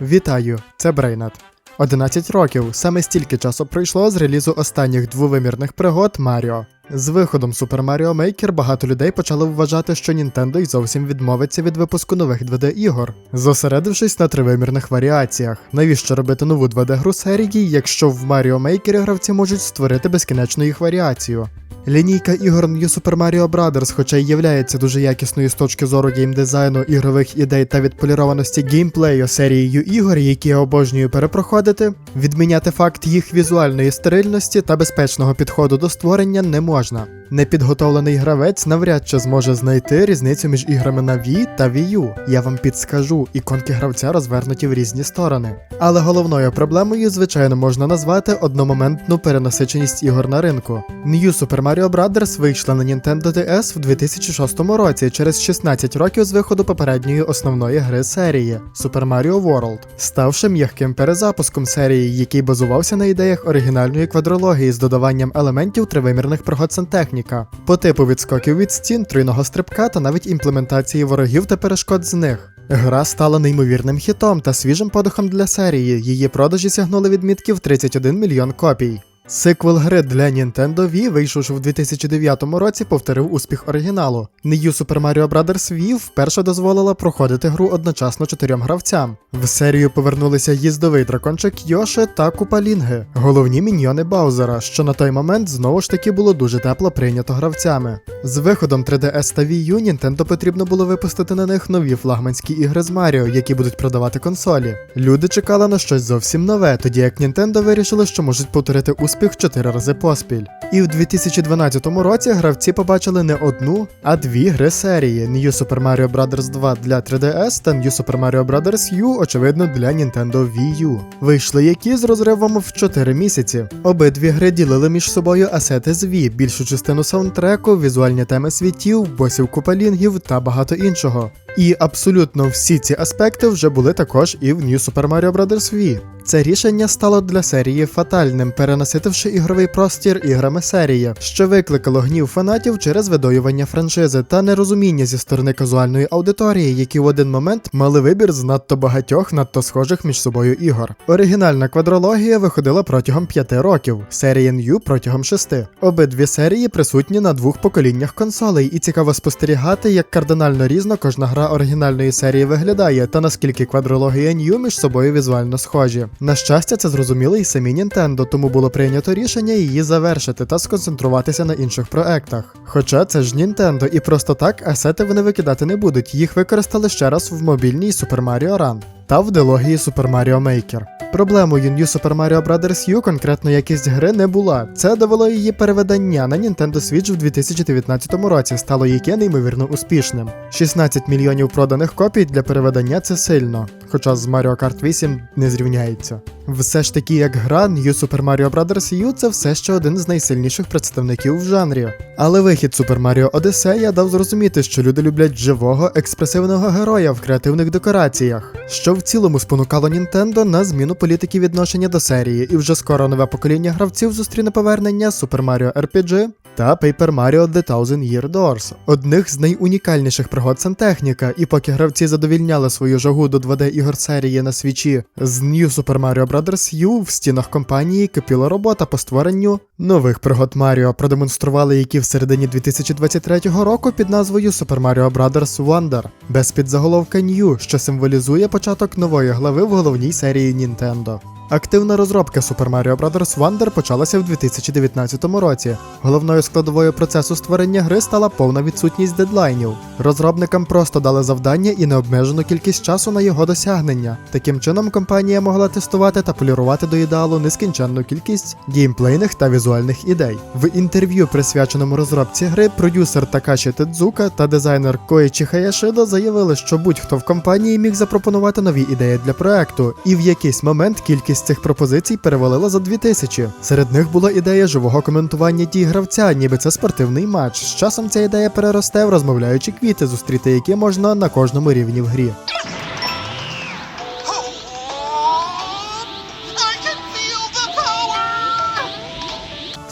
Вітаю, це Брейнат. 11 років саме стільки часу пройшло з релізу останніх двовимірних пригод Маріо. З виходом Super Mario Maker багато людей почали вважати, що Nintendo й зовсім відмовиться від випуску нових 2D-ігор, зосередившись на тривимірних варіаціях. Навіщо робити нову 2D-гру серії, якщо в Mario Maker гравці можуть створити безкінечну їх варіацію? Лінійка ігор New Super Mario Bros., хоча й являється дуже якісною з точки зору геймдизайну, ігрових ідей та відполірованості геймплею серією ігор, які я обожнюю перепроходити, відміняти факт їх візуальної стерильності та безпечного підходу до створення не можна можна. Непідготовлений гравець навряд чи зможе знайти різницю між іграми на Wii та Wii U. Я вам підскажу, іконки гравця розвернуті в різні сторони. Але головною проблемою, звичайно, можна назвати одномоментну перенасиченість ігор на ринку. New Super Mario Bros. вийшла на Nintendo DS в 2006 році через 16 років з виходу попередньої основної гри серії Super Mario World, ставши м'яким перезапуском серії, який базувався на ідеях оригінальної квадрології з додаванням елементів тривимірних пригод сантехніка, по типу відскоків від стін, тройного стрибка та навіть імплементації ворогів та перешкод з них. Гра стала неймовірним хітом та свіжим подихом для серії. Її продажі сягнули відмітків 31 мільйон копій. Сиквел гри для Nintendo Wii, вийшовши в 2009 році, повторив успіх оригіналу. New Super Mario Bros. Wii вперше дозволила проходити гру одночасно чотирьом гравцям. В серію повернулися їздовий дракончик Йоши та Купалінги, головні міньйони Баузера, що на той момент знову ж таки було дуже тепло прийнято гравцями. З виходом 3DS та Wii U Nintendo потрібно було випустити на них нові флагманські ігри з Маріо, які будуть продавати консолі. Люди чекали на щось зовсім нове, тоді як Nintendo вирішили, що можуть повторити успіх чотири рази поспіль. І в 2012 році гравці побачили не одну, а дві гри серії: New Super Mario Bros. 2 для 3DS та New Super Mario Bros. U, очевидно, для Nintendo Wii U. Вийшли які з розривом в 4 місяці. Обидві гри ділили між собою асети з Wii, більшу частину саундтреку, візуальні теми світів, босів купалінгів та багато іншого. І абсолютно всі ці аспекти вже були також і в New Super Mario Bros. Wii. Це рішення стало для серії фатальним, перенаситивши ігровий простір іграми серії, що викликало гнів фанатів через видоювання франшизи та нерозуміння зі сторони казуальної аудиторії, які в один момент мали вибір з надто багатьох надто схожих між собою ігор. Оригінальна квадрологія виходила протягом п'яти років, серія New протягом шести. Обидві серії присутні на двох поколіннях консолей, і цікаво спостерігати, як кардинально різно кожна гра оригінальної серії виглядає, та наскільки квадрологія New між собою візуально схожі. На щастя, це зрозуміли і самі Nintendo, тому було прийнято рішення її завершити та сконцентруватися на інших проектах. Хоча це ж Nintendo, і просто так асети вони викидати не будуть, їх використали ще раз в мобільній Super Mario Run та в дилогії Super Mario Maker. Проблемою New Super Mario Bros. U конкретно якість гри не була. Це довело її переведення на Nintendo Switch в 2019 році, стало яке неймовірно успішним. 16 мільйонів проданих копій для переведення це сильно, хоча з Mario Kart 8 не зрівняється. Все ж таки, як гра, New Super Mario Bros. U це все ще один з найсильніших представників в жанрі. Але вихід Super Mario Odyssey дав зрозуміти, що люди люблять живого, експресивного героя в креативних декораціях, що в цілому спонукало Нінтендо на зміну політики відношення до серії, і вже скоро нове покоління гравців зустріне повернення Super Mario RPG та Paper Mario The Thousand Year Doors, одних з найунікальніших пригод сантехніка, і поки гравці задовільняли свою жагу до 2D ігор серії на свічі з New Super Mario Bros. U в стінах компанії кипіла робота по створенню нових пригод Маріо, продемонстрували які в середині 2023 року під назвою Super Mario Bros. Wonder, без підзаголовка New, що символізує початок нової глави в головній серії Nintendo. Активна розробка Super Mario Bros. Wonder почалася в 2019 році. Головною складовою процесу створення гри стала повна відсутність дедлайнів. Розробникам просто дали завдання і необмежену кількість часу на його досягнення. Таким чином, компанія могла тестувати та полірувати до ідеалу нескінченну кількість геймплейних та візуальних ідей. В інтерв'ю, присвяченому розробці гри, продюсер Такаші Тедзука та дизайнер Коїчі Хаяшида заявили, що будь-хто в компанії міг запропонувати нові ідеї для проекту, і в якийсь момент кількість цих пропозицій перевалила за 2000. Серед них була ідея живого коментування дій гравця, ніби це спортивний матч. З часом ця ідея переросте в розмовляючі квіти, зустріти які можна на кожному рівні в грі.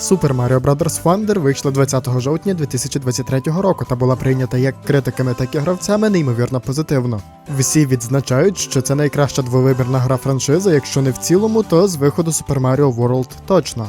Super Mario Bros. Wonder вийшла 20 жовтня 2023 року та була прийнята як критиками, так і гравцями неймовірно позитивно. Всі відзначають, що це найкраща двовибірна гра франшизи, якщо не в цілому, то з виходу Super Mario World точно.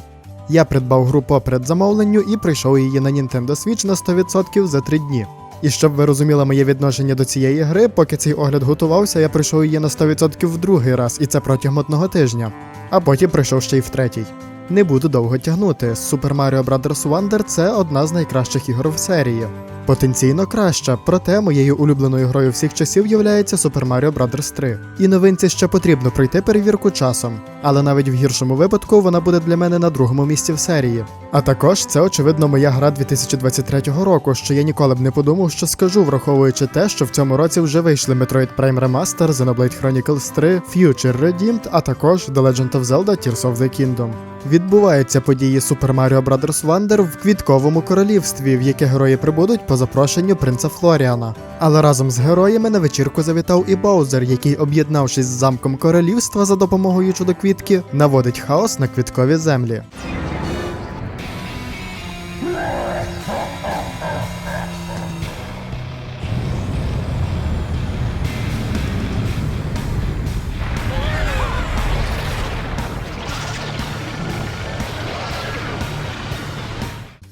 Я придбав гру по предзамовленню і прийшов її на Nintendo Switch на 100% за 3 дні. І щоб ви розуміли моє відношення до цієї гри, поки цей огляд готувався, я пройшов її на 100% в другий раз, і це протягом одного тижня. А потім прийшов ще й в третій. Не буду довго тягнути. Super Mario Bros. Wonder це одна з найкращих ігор в серії. Потенційно краща, проте моєю улюбленою грою всіх часів являється Super Mario Bros. 3. І новинці ще потрібно пройти перевірку часом, але навіть в гіршому випадку вона буде для мене на другому місці в серії. А також це очевидно моя гра 2023 року, що я ніколи б не подумав, що скажу, враховуючи те, що в цьому році вже вийшли Metroid Prime Remaster, Xenoblade Chronicles 3, Future Redeemed, а також The Legend of Zelda Tears of the Kingdom. Відбуваються події Super Mario Bros. Wonder в квітковому королівстві, в яке герої прибудуть по запрошенню принца Флоріана. Але разом з героями на вечірку завітав і Боузер, який, об'єднавшись з замком королівства за допомогою чудоквітки, наводить хаос на квіткові землі.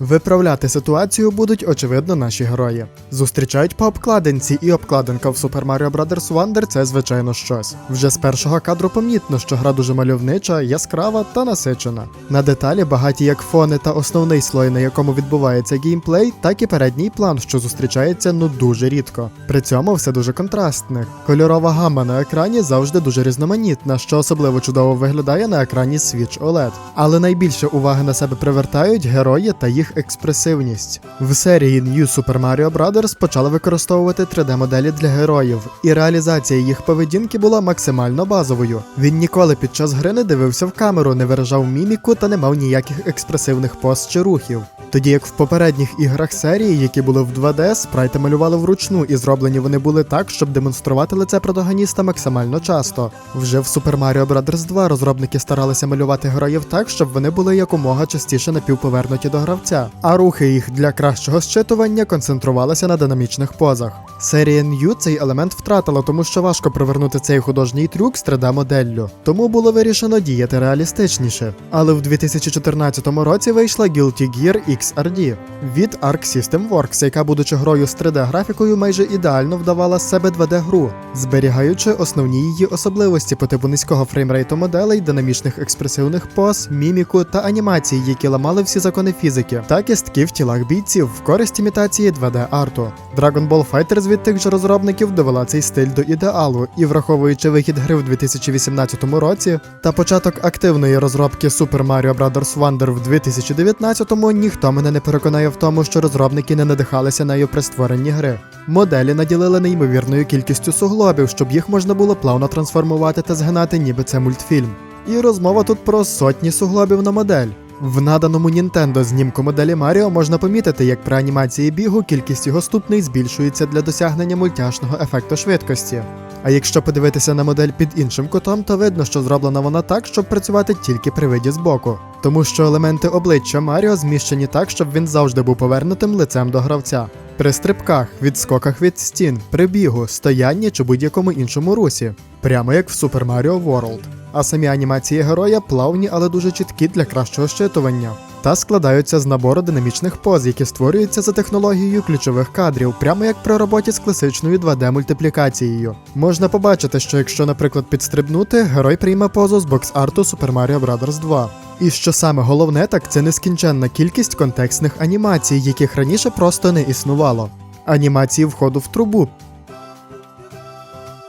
Виправляти ситуацію будуть очевидно наші герої. Зустрічають по обкладинці, і обкладинка в Super Mario Bros. Wonder це звичайно щось. Вже з першого кадру помітно, що гра дуже мальовнича, яскрава та насичена. На деталі багаті як фони та основний слой, на якому відбувається геймплей, так і передній план, що зустрічається ну дуже рідко. При цьому все дуже контрастне. Кольорова гамма на екрані завжди дуже різноманітна, що особливо чудово виглядає на екрані Switch OLED. Але найбільше уваги на себе привертають герої та їх експресивність. В серії New Super Mario Bros. почали використовувати 3D-моделі для героїв, і реалізація їх поведінки була максимально базовою. Він ніколи під час гри не дивився в камеру, не виражав міміку та не мав ніяких експресивних поз чи рухів. Тоді як в попередніх іграх серії, які були в 2D, спрайти малювали вручну, і зроблені вони були так, щоб демонструвати лице протагоніста максимально часто. Вже в Super Mario Bros. 2 розробники старалися малювати героїв так, щоб вони були якомога частіше напівповернуті до гравця, а рухи їх для кращого щитування концентрувалися на динамічних позах. Серія New цей елемент втратила, тому що важко привернути цей художній трюк з 3D-моделлю. Тому було вирішено діяти реалістичніше. Але в 2014 році вийшла Guilty Gear XRD від Arc System Works, яка, будучи грою з 3D-графікою, майже ідеально вдавала з себе 2D-гру, зберігаючи основні її особливості по типу низького фреймрейту моделей, динамічних експресивних поз, міміку та анімацій, які ламали всі закони фізики, та кістки в тілах бійців в користь імітації 2D-арту. Dragon Ball FighterZ від тих же розробників довела цей стиль до ідеалу, і враховуючи вихід гри в 2018 році та початок активної розробки Super Mario Bros. Wonder в 2019-му, ніхто мене не переконає в тому, що розробники не надихалися нею при створенні гри. Моделі наділили неймовірною кількістю суглобів, щоб їх можна було плавно трансформувати та згинати, ніби це мультфільм. І розмова тут про сотні суглобів на модель. В наданому Nintendo знімку моделі Маріо можна помітити, як при анімації бігу кількість його ступней збільшується для досягнення мультяшного ефекту швидкості. А якщо подивитися на модель під іншим кутом, то видно, що зроблена вона так, щоб працювати тільки при виді збоку. Тому що елементи обличчя Маріо зміщені так, щоб він завжди був повернутим лицем до гравця. При стрибках, відскоках від стін, при бігу, стоянні чи будь-якому іншому русі, прямо як в Super Mario World. А самі анімації героя плавні, але дуже чіткі для кращого щитування. Та складаються з набору динамічних поз, які створюються за технологією ключових кадрів, прямо як при роботі з класичною 2D-мультиплікацією. Можна побачити, що якщо, наприклад, підстрибнути, герой прийме позу з бокс-арту Super Mario Bros. 2. І що саме головне, так це нескінченна кількість контекстних анімацій, яких раніше просто не існувало. Анімації входу в трубу,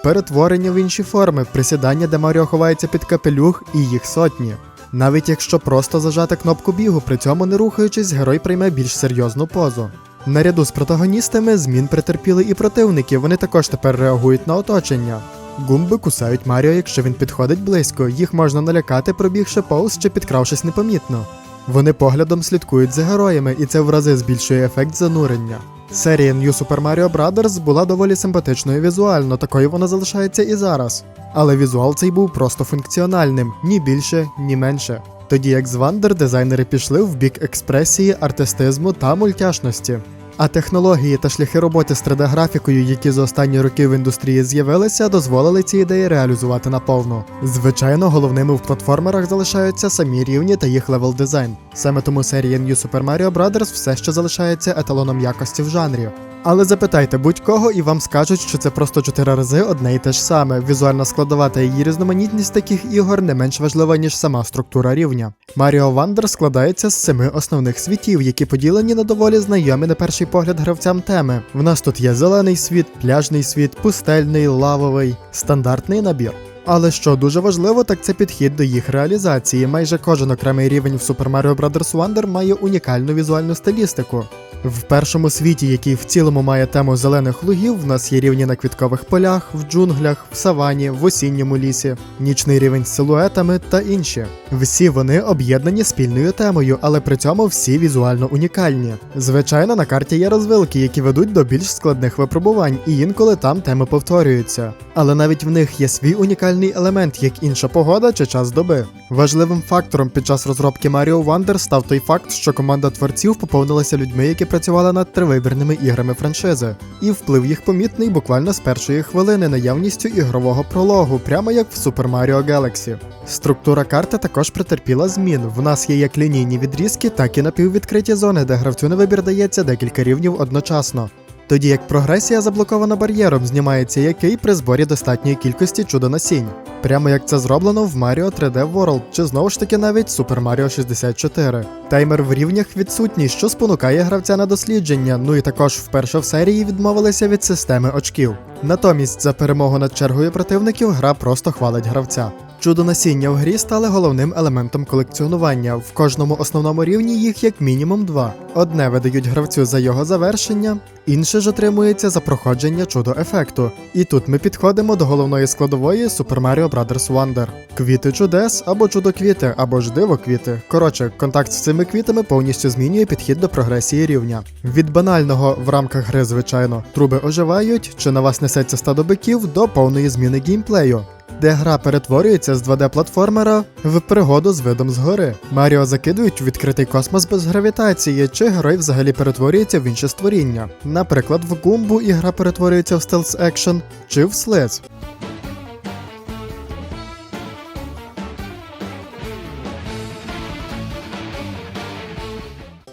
перетворення в інші форми, присідання, де Маріо ховається під капелюх, і їх сотні. Навіть якщо просто зажати кнопку бігу, при цьому не рухаючись, герой прийме більш серйозну позу. Наряду з протагоністами змін претерпіли і противники, вони також тепер реагують на оточення. Гумби кусають Маріо, якщо він підходить близько, їх можна налякати, пробігши повз чи підкравшись непомітно. Вони поглядом слідкують за героями, і це в рази збільшує ефект занурення. Серія New Super Mario Bros. була доволі симпатичною візуально, такою вона залишається і зараз. Але візуал цей був просто функціональним, ні більше, ні менше. Тоді як з Вандер дизайнери пішли в бік експресії, артистизму та мультяшності. А технології та шляхи роботи з 3D-графікою, які за останні роки в індустрії з'явилися, дозволили ці ідеї реалізувати наповну. Звичайно, головними в платформерах залишаються самі рівні та їх левел дизайн. Саме тому серія New Super Mario Bros. все ще залишається еталоном якості в жанрі. Але запитайте будь-кого, і вам скажуть, що це просто чотири рази одне і те ж саме. Візуальна складова та її різноманітність таких ігор не менш важлива, ніж сама структура рівня. Mario Wonder складається з семи основних світів, які поділені на доволі знайомі на перший погляд гравцям теми. В нас тут є зелений світ, пляжний світ, пустельний, лавовий, стандартний набір. Але що дуже важливо, так це підхід до їх реалізації. Майже кожен окремий рівень в Super Mario Bros. Wonder має унікальну візуальну стилістику. В першому світі, який в цілому має тему зелених лугів, в нас є рівні на квіткових полях, в джунглях, в савані, в осінньому лісі, нічний рівень з силуетами та інші. Всі вони об'єднані спільною темою, але при цьому всі візуально унікальні. Звичайно, на карті є розвилки, які ведуть до більш складних випробувань, і інколи там теми повторюються. Але навіть в них є свій унікальний елемент, як інша погода чи час доби. Важливим фактором під час розробки Mario Wonder став той факт, що команда творців поповнилася людьми, які працювали над тривибірними іграми франшизи, і вплив їх помітний буквально з першої хвилини наявністю ігрового прологу, прямо як в Super Mario Galaxy. Структура карти також претерпіла змін. В нас є як лінійні відрізки, так і напіввідкриті зони, де гравцю на вибір дається декілька рівнів одночасно. Тоді як прогресія заблокована бар'єром, знімається який при зборі достатньої кількості чудо-насінь. Прямо як це зроблено в Mario 3D World, чи знову ж таки навіть Super Mario 64. Таймер в рівнях відсутній, що спонукає гравця на дослідження, ну і також вперше в серії відмовилися від системи очків. Натомість за перемогу над чергою противників гра просто хвалить гравця. Чудо насіння в грі стали головним елементом колекціонування. В кожному основному рівні їх як мінімум два. Одне видають гравцю за його завершення, інше ж отримується за проходження чудо ефекту. І тут ми підходимо до головної складової Super Mario Bros. Wonder. Квіти чудес або чудо-квіти, або ж диво-квіти. Коротше, контакт з цими квітами повністю змінює підхід до прогресії рівня. Від банального в рамках гри, звичайно, труби оживають, чи на вас несеться стадо биків до повної зміни геймплею де гра перетворюється з 2D-платформера в пригоду з видом згори. Маріо закидують у відкритий космос без гравітації, чи герой взагалі перетворюється в інше створіння. Наприклад, в Гумбу і перетворюється в стелс екшен чи в слиз.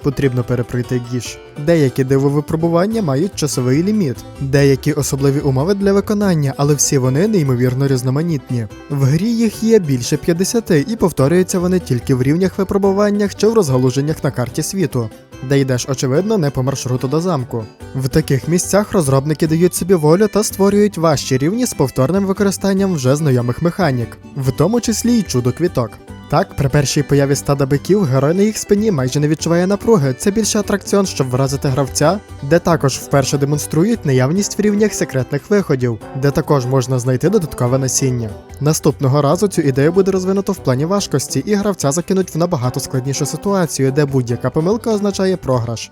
Потрібно перепройти гіш. Деякі дивовипробування мають часовий ліміт, деякі особливі умови для виконання, але всі вони неймовірно різноманітні. В грі їх є більше 50 і повторюються вони тільки в рівнях випробуваннях чи в розгалуженнях на карті світу, де йдеш, очевидно, не по маршруту до замку. В таких місцях розробники дають собі волю та створюють важчі рівні з повторним використанням вже знайомих механік, в тому числі й чудо квіток. Так, при першій появі стада биків герой на їх спині майже не відчуває напруги. Це більше атракціон, щоб вразити гравця, де також вперше демонструють наявність в рівнях секретних виходів, де також можна знайти додаткове насіння. Наступного разу цю ідею буде розвинуто в плані важкості, і гравця закинуть в набагато складнішу ситуацію, де будь-яка помилка означає програш.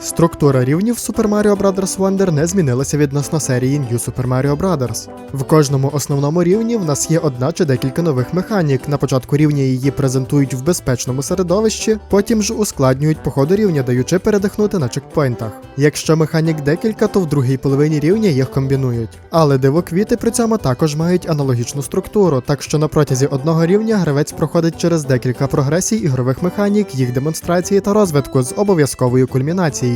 Структура рівнів Super Mario Bros. Wonder не змінилася відносно серії New Super Mario Bros. В кожному основному рівні в нас є одна чи декілька нових механік. На початку рівня її презентують в безпечному середовищі, потім ж ускладнюють по ходу рівня, даючи передихнути на чекпоінтах. Якщо механік декілька, то в другій половині рівня їх комбінують. Але дивоквіти при цьому також мають аналогічну структуру, так що на протязі одного рівня гравець проходить через декілька прогресій ігрових механік, їх демонстрації та розвитку з обов'язковою кульмінацією.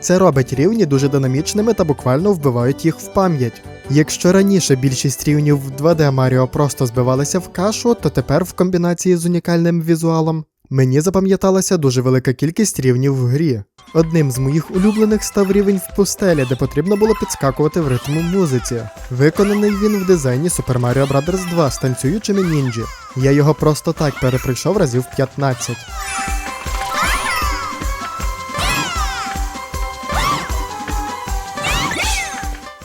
Це робить рівні дуже динамічними та буквально вбивають їх в пам'ять. Якщо раніше більшість рівнів в 2D Mario просто збивалися в кашу, то тепер в комбінації з унікальним візуалом мені запам'яталася дуже велика кількість рівнів в грі. Одним з моїх улюблених став рівень в пустелі, де потрібно було підскакувати в ритму музиці. Виконаний він в дизайні Super Mario Bros. 2 з танцюючими нінджі. Я його просто так перепройшов разів 15.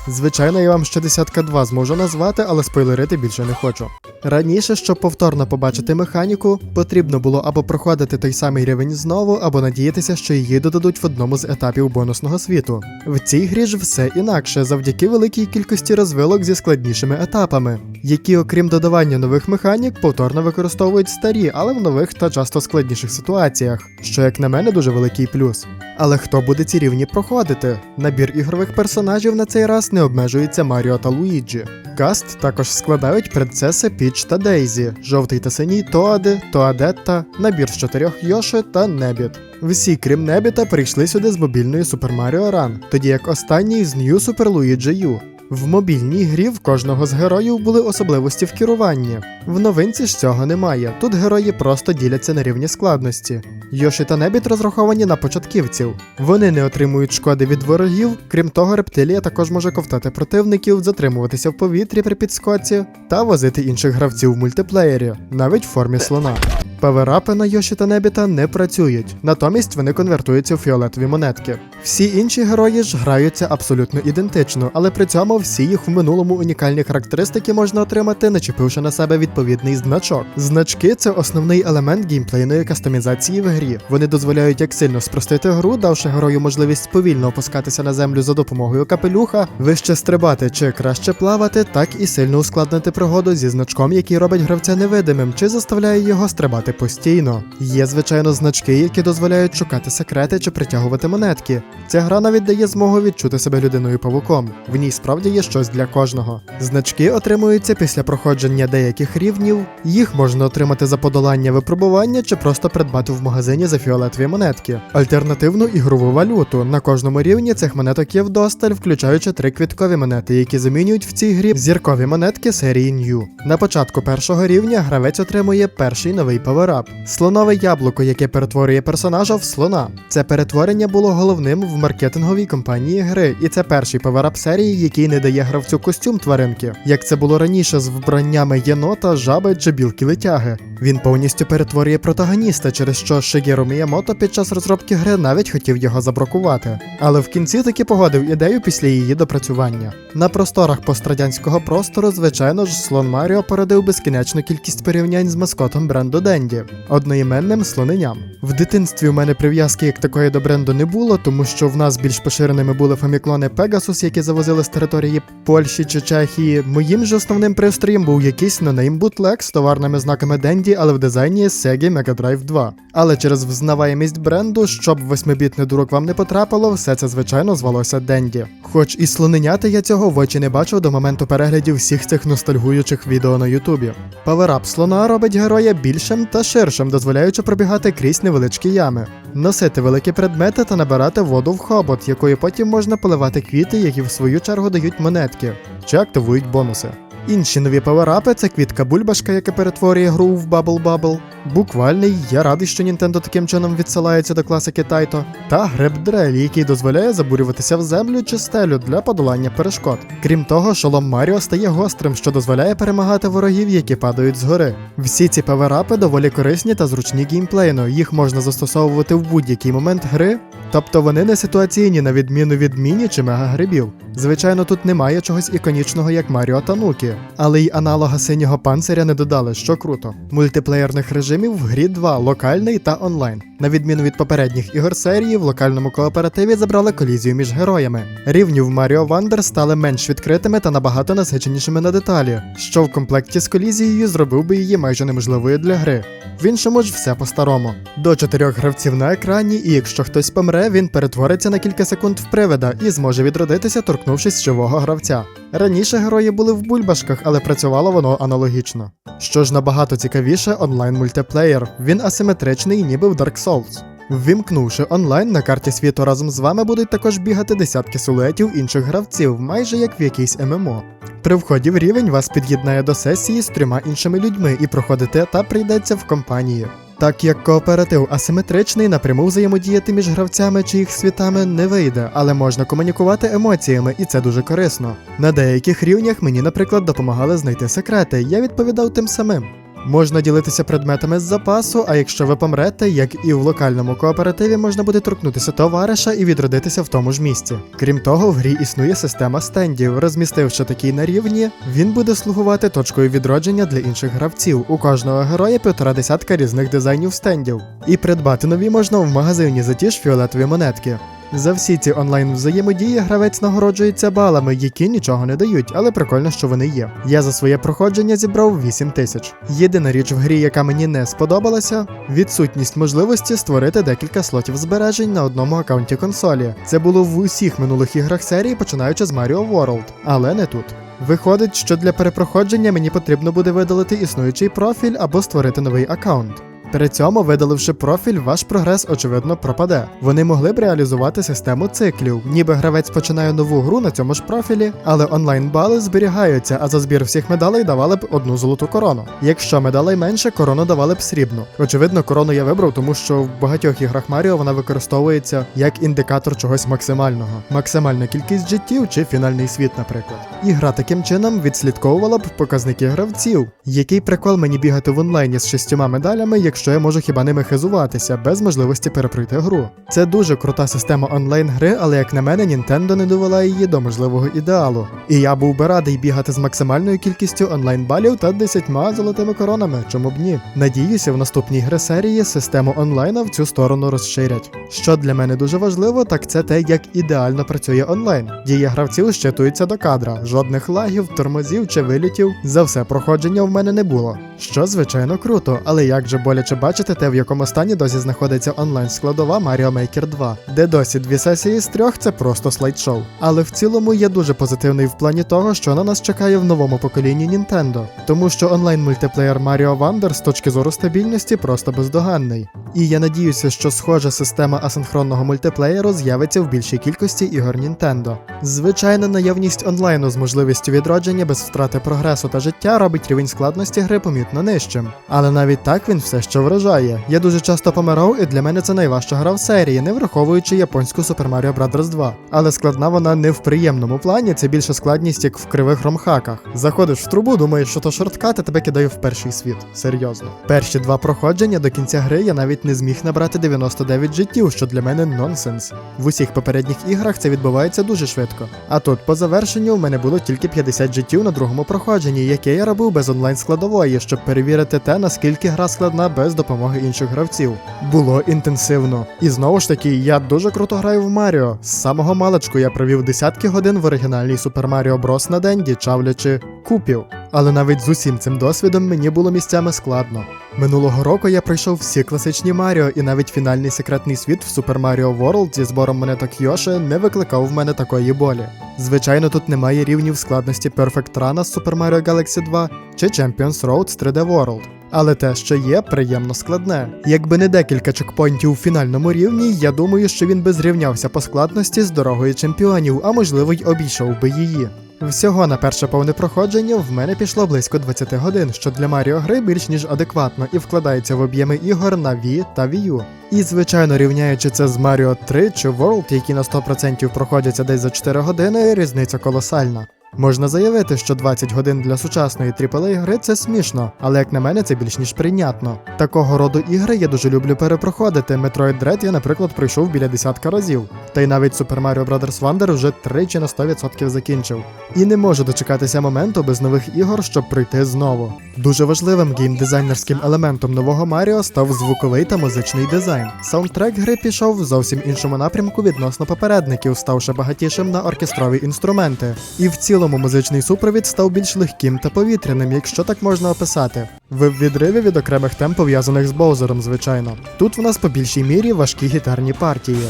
Звичайно, я вам ще десятка два зможу назвати, але спойлерити більше не хочу. Раніше, щоб повторно побачити механіку, потрібно було або проходити той самий рівень знову, або надіятися, що її додадуть в одному з етапів бонусного світу. В цій грі ж все інакше, завдяки великій кількості розвилок зі складнішими етапами, які, окрім додавання нових механік, повторно використовують старі, але в нових та часто складніших ситуаціях, що, як на мене, дуже великий плюс. Але хто буде ці рівні проходити? Набір ігрових персонажів на цей раз не обмежується Маріо та Луїджі. Каст також складають принцеси Піч та Дейзі, жовтий та синій Тоади, Тоадетта, набір з чотирьох Йоши та Небіт. Всі, крім Небіта, прийшли сюди з мобільної Super Mario Run, тоді як останній з New Super Luigi U. В мобільній грі в кожного з героїв були особливості в керуванні. В новинці ж цього немає. Тут герої просто діляться на рівні складності. Йоші та Небіт розраховані на початківців. Вони не отримують шкоди від ворогів, крім того, рептилія також може ковтати противників, затримуватися в повітрі при підскоці та возити інших гравців в мультиплеєрі, навіть в формі слона. Паверапи на Йоші та Небіта не працюють, натомість вони конвертуються в фіолетові монетки. Всі інші герої ж граються абсолютно ідентично, але при цьому всі їх в минулому унікальні характеристики можна отримати, начепивши на себе відповідний значок. Значки це основний елемент геймплейної кастомізації в грі. Вони дозволяють як сильно спростити гру, давши герою можливість повільно опускатися на землю за допомогою капелюха, вище стрибати чи краще плавати, так і сильно ускладнити пригоду зі значком, який робить гравця невидимим, чи заставляє його стрибати постійно. Є, звичайно, значки, які дозволяють шукати секрети чи притягувати монетки. Ця гра навіть дає змогу відчути себе людиною павуком. В ній справді є щось для кожного. Значки отримуються після проходження деяких рівнів. Їх можна отримати за подолання випробування чи просто придбати в магазині за фіолетові монетки. Альтернативну ігрову валюту. На кожному рівні цих монеток є вдосталь, включаючи три квіткові монети, які замінюють в цій грі зіркові монетки серії New. На початку першого рівня гравець отримує перший новий паверап слонове яблуко, яке перетворює персонажа в слона. Це перетворення було головним в маркетинговій компанії гри, і це перший паверап серії, який не дає гравцю костюм тваринки, як це було раніше з вбраннями єнота, жаби чи білки летяги. Він повністю перетворює протагоніста, через що Шигеру Міямото під час розробки гри навіть хотів його забракувати. Але в кінці таки погодив ідею після її допрацювання. На просторах пострадянського простору, звичайно ж, слон Маріо породив безкінечну кількість порівнянь з маскотом бренду Денді, одноіменним слоненям. В дитинстві у мене прив'язки як такої до бренду не було, тому що в нас більш поширеними були фаміклони Pegasus, які завозили з території Польщі чи Чехії. Моїм же основним пристроєм був якийсь нонейм бутлег з товарними знаками Денді, але в дизайні Sega Mega Drive 2. Але через взнаваємість бренду, щоб восьмибітний дурок вам не потрапило, все це звичайно звалося Денді. Хоч і слоненяти я цього в очі не бачив до моменту переглядів всіх цих ностальгуючих відео на Ютубі. Паверап слона робить героя більшим та ширшим, дозволяючи пробігати крізь невеличкі ями, носити великі предмети та набирати воду в хобот, якою потім можна поливати квіти, які в свою чергу дають монетки чи активують бонуси. Інші нові паверапи це квітка бульбашка, яка перетворює гру в Bubble Bubble, буквальний, я радий, що Нінтендо таким чином відсилається до класики Тайто, та греб дрель, який дозволяє забурюватися в землю чи стелю для подолання перешкод. Крім того, шолом Маріо стає гострим, що дозволяє перемагати ворогів, які падають згори. Всі ці паверапи доволі корисні та зручні геймплейно, їх можна застосовувати в будь-який момент гри, тобто вони не ситуаційні на відміну від міні чи мегагрибів. Звичайно, тут немає чогось іконічного, як Маріо та Нукі, але й аналога синього панциря не додали, що круто. Мультиплеєрних режимів в грі два локальний та онлайн. На відміну від попередніх ігор серії, в локальному кооперативі забрали колізію між героями. Рівні в Mario Wonder стали менш відкритими та набагато насиченішими на деталі, що в комплекті з колізією зробив би її майже неможливою для гри. В іншому ж все по-старому. До чотирьох гравців на екрані, і якщо хтось помре, він перетвориться на кілька секунд в привида і зможе відродитися, торкнувшись живого гравця. Раніше герої були в бульбашках, але працювало воно аналогічно. Що ж набагато цікавіше, онлайн мультиплеєр. Він асиметричний, ніби в Dark Souls. Ввімкнувши онлайн на карті світу разом з вами будуть також бігати десятки силуетів інших гравців, майже як в якійсь ММО. При вході в рівень вас під'єднає до сесії з трьома іншими людьми і проходити етап прийдеться в компанії. Так як кооператив асиметричний, напряму взаємодіяти між гравцями чи їх світами не вийде, але можна комунікувати емоціями, і це дуже корисно. На деяких рівнях мені, наприклад, допомагали знайти секрети, я відповідав тим самим. Можна ділитися предметами з запасу, а якщо ви помрете, як і в локальному кооперативі, можна буде торкнутися товариша і відродитися в тому ж місці. Крім того, в грі існує система стендів. Розмістивши такий на рівні, він буде слугувати точкою відродження для інших гравців. У кожного героя півтора десятка різних дизайнів стендів. І придбати нові можна в магазині за ті ж фіолетові монетки. За всі ці онлайн взаємодії гравець нагороджується балами, які нічого не дають, але прикольно, що вони є. Я за своє проходження зібрав 8 тисяч. Єдина річ в грі, яка мені не сподобалася, відсутність можливості створити декілька слотів збережень на одному аккаунті консолі. Це було в усіх минулих іграх серії, починаючи з Mario World, але не тут. Виходить, що для перепроходження мені потрібно буде видалити існуючий профіль або створити новий аккаунт. При цьому, видаливши профіль, ваш прогрес очевидно пропаде. Вони могли б реалізувати систему циклів, ніби гравець починає нову гру на цьому ж профілі, але онлайн бали зберігаються, а за збір всіх медалей давали б одну золоту корону. Якщо медалей менше, корону давали б срібну. Очевидно, корону я вибрав, тому що в багатьох іграх Маріо вона використовується як індикатор чогось максимального, максимальна кількість життів чи фінальний світ, наприклад. І гра таким чином відслідковувала б показники гравців. Який прикол мені бігати в онлайні з шістьома медалями, якщо я можу хіба ними хизуватися, без можливості перепройти гру. Це дуже крута система онлайн гри, але як на мене, Нінтендо не довела її до можливого ідеалу. І я був би радий бігати з максимальною кількістю онлайн балів та 10 золотими коронами, чому б ні. Надіюся, в наступній гри серії систему онлайна в цю сторону розширять. Що для мене дуже важливо, так це те, як ідеально працює онлайн. Дія гравців щитується до кадра, жодних лагів, тормозів чи вилітів. За все проходження в мене не було. Що звичайно круто, але як же боляче бачити те, в якому стані досі знаходиться онлайн складова Mario Maker 2, де досі дві сесії з трьох це просто слайд-шоу. Але в цілому я дуже позитивний в плані того, що на нас чекає в новому поколінні Nintendo, тому що онлайн мультиплеєр Mario Wonder з точки зору стабільності просто бездоганний. І я надіюся, що схожа система асинхронного мультиплеєру з'явиться в більшій кількості ігор Nintendo. Звичайна наявність онлайну з можливістю відродження без втрати прогресу та життя робить рівень складності гри помітно нижчим. Але навіть так він все ще вражає. Я дуже часто помирав, і для мене це найважча гра в серії, не враховуючи японську Super Mario Bros. 2. Але складна вона не в приємному плані, це більше складність, як в кривих ромхаках. Заходиш в трубу, думаєш, що то шорткат, і тебе кидає в перший світ. Серйозно. Перші два проходження до кінця гри я навіть не зміг набрати 99 життів, що для мене нонсенс. В усіх попередніх іграх це відбувається дуже швидко. А тут, по завершенню, в мене було тільки 50 життів на другому проходженні, яке я робив без онлайн складової, щоб перевірити те, наскільки гра складна без допомоги інших гравців. Було інтенсивно. І знову ж таки, я дуже круто граю в Маріо. З самого маличку я провів десятки годин в оригінальній Super Mario Bros. на денді, чавлячи купів. Але навіть з усім цим досвідом мені було місцями складно. Минулого року я пройшов всі класичні Маріо, і навіть фінальний секретний світ в Super Mario World зі збором монеток Йоши не викликав в мене такої болі. Звичайно, тут немає рівнів складності Perfect Run з Super Mario Galaxy 2 чи Champions Road з 3D World. Але те, що є, приємно складне. Якби не декілька чекпоінтів у фінальному рівні, я думаю, що він би зрівнявся по складності з дорогою чемпіонів, а можливо й обійшов би її. Всього на перше повне проходження в мене пішло близько 20 годин, що для Маріо гри більш ніж адекватно і вкладається в об'єми ігор на Wii та Wii U. І звичайно, рівняючи це з Mario 3 чи World, які на 100% проходяться десь за 4 години, різниця колосальна. Можна заявити, що 20 годин для сучасної AAA гри це смішно, але як на мене, це більш ніж прийнятно. Такого роду ігри я дуже люблю перепроходити. Metroid Dread я, наприклад, пройшов біля десятка разів. Та й навіть Super Mario Bros. Wonder вже тричі на 100% закінчив. І не можу дочекатися моменту без нових ігор, щоб пройти знову. Дуже важливим геймдизайнерським елементом нового Маріо став звуковий та музичний дизайн. Саундтрек гри пішов в зовсім іншому напрямку відносно попередників, ставши багатішим на оркестрові інструменти. І в цілому музичний супровід став більш легким та повітряним, якщо так можна описати. В відриві від окремих тем пов'язаних з Боузером, звичайно. Тут в нас по більшій мірі важкі гітарні партії.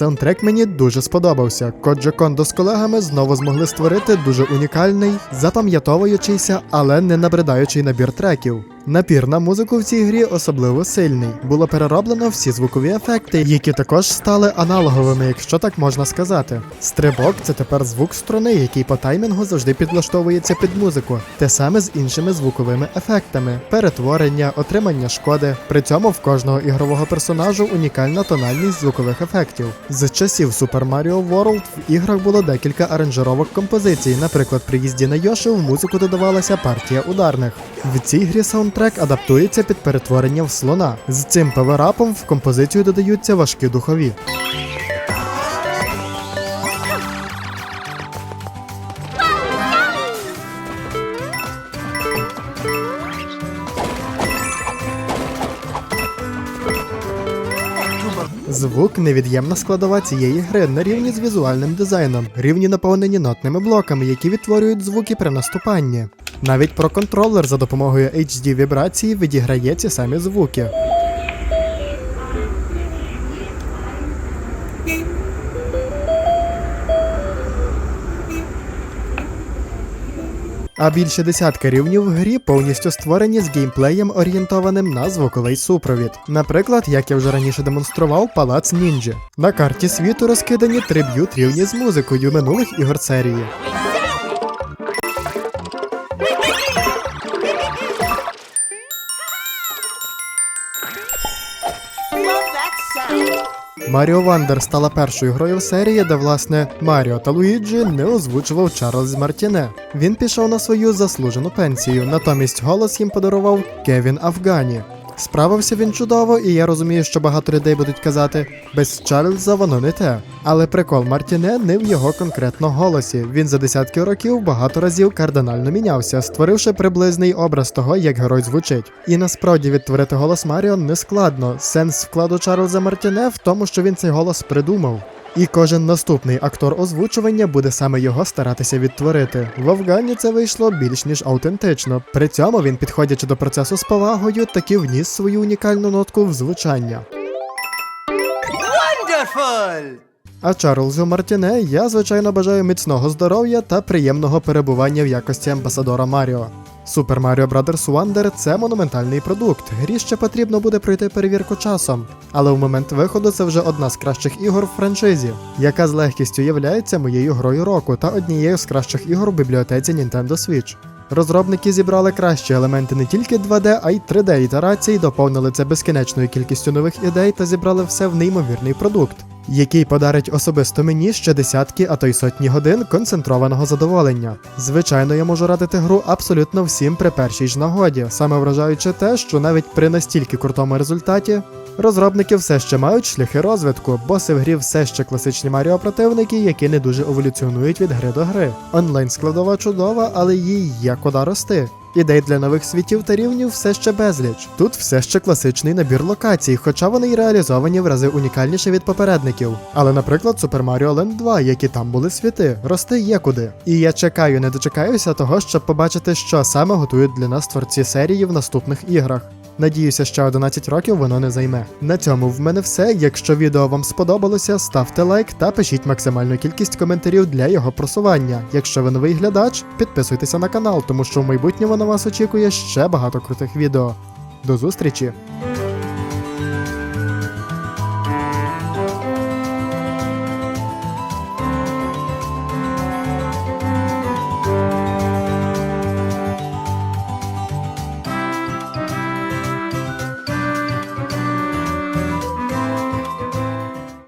Саундтрек мені дуже сподобався. Коджо Кондо з колегами знову змогли створити дуже унікальний, запам'ятовуючийся, але не набридаючий набір треків. Напір на музику в цій грі особливо сильний. Було перероблено всі звукові ефекти, які також стали аналоговими, якщо так можна сказати. Стрибок це тепер звук струни, який по таймінгу завжди підлаштовується під музику, те саме з іншими звуковими ефектами, перетворення, отримання шкоди. При цьому в кожного ігрового персонажу унікальна тональність звукових ефектів. З часів Super Mario World в іграх було декілька аранжировок композицій. Наприклад, при їзді на Йоши в музику додавалася партія ударних. В цій грі саундтрек адаптується під перетворення в слона. З цим паверапом в композицію додаються важкі духові. Звук невід'ємна складова цієї гри на рівні з візуальним дизайном, рівні наповнені нотними блоками, які відтворюють звуки при наступанні. Навіть про контролер за допомогою HD вібрації відіграє ці самі звуки. А більше десятка рівнів в грі повністю створені з геймплеєм, орієнтованим на звуковий супровід. Наприклад, як я вже раніше демонстрував, палац нінджі. На карті світу розкидані триб'ют рівні з музикою минулих ігор серії. Маріо Вандер стала першою грою в серії, де власне Маріо та Луїджі не озвучував Чарльз Мартіне. Він пішов на свою заслужену пенсію, натомість голос їм подарував Кевін Афгані. Справився він чудово, і я розумію, що багато людей будуть казати, без Чарльза воно не те. Але прикол Мартіне не в його конкретно голосі. Він за десятки років багато разів кардинально мінявся, створивши приблизний образ того, як герой звучить. І насправді відтворити голос Маріо не складно. Сенс вкладу Чарльза Мартіне в тому, що він цей голос придумав. І кожен наступний актор озвучування буде саме його старатися відтворити. В Афгані це вийшло більш ніж аутентично. При цьому він, підходячи до процесу з повагою, таки вніс свою унікальну нотку в звучання. Wonderful! А Чарльзу Мартіне я звичайно бажаю міцного здоров'я та приємного перебування в якості амбасадора Маріо. Super Mario Bros. Wonder – це монументальний продукт. Грі ще потрібно буде пройти перевірку часом. Але в момент виходу це вже одна з кращих ігор в франшизі, яка з легкістю являється моєю грою року та однією з кращих ігор в бібліотеці Nintendo Switch. Розробники зібрали кращі елементи не тільки 2D, а й 3D ітерацій, доповнили це безкінечною кількістю нових ідей та зібрали все в неймовірний продукт, який подарить особисто мені ще десятки, а то й сотні годин концентрованого задоволення. Звичайно, я можу радити гру абсолютно всім при першій ж нагоді, саме вражаючи те, що навіть при настільки крутому результаті Розробники все ще мають шляхи розвитку, боси в грі все ще класичні Маріо противники, які не дуже еволюціонують від гри до гри. Онлайн складова чудова, але їй є куди рости. Ідей для нових світів та рівнів все ще безліч. Тут все ще класичний набір локацій, хоча вони й реалізовані в рази унікальніше від попередників. Але, наприклад, Super Mario Land 2, які там були світи, рости є куди. І я чекаю, не дочекаюся того, щоб побачити, що саме готують для нас творці серії в наступних іграх. Надіюся, ще 11 років воно не займе. На цьому в мене все. Якщо відео вам сподобалося, ставте лайк та пишіть максимальну кількість коментарів для його просування. Якщо ви новий глядач, підписуйтеся на канал, тому що в майбутньому на вас очікує ще багато крутих відео. До зустрічі!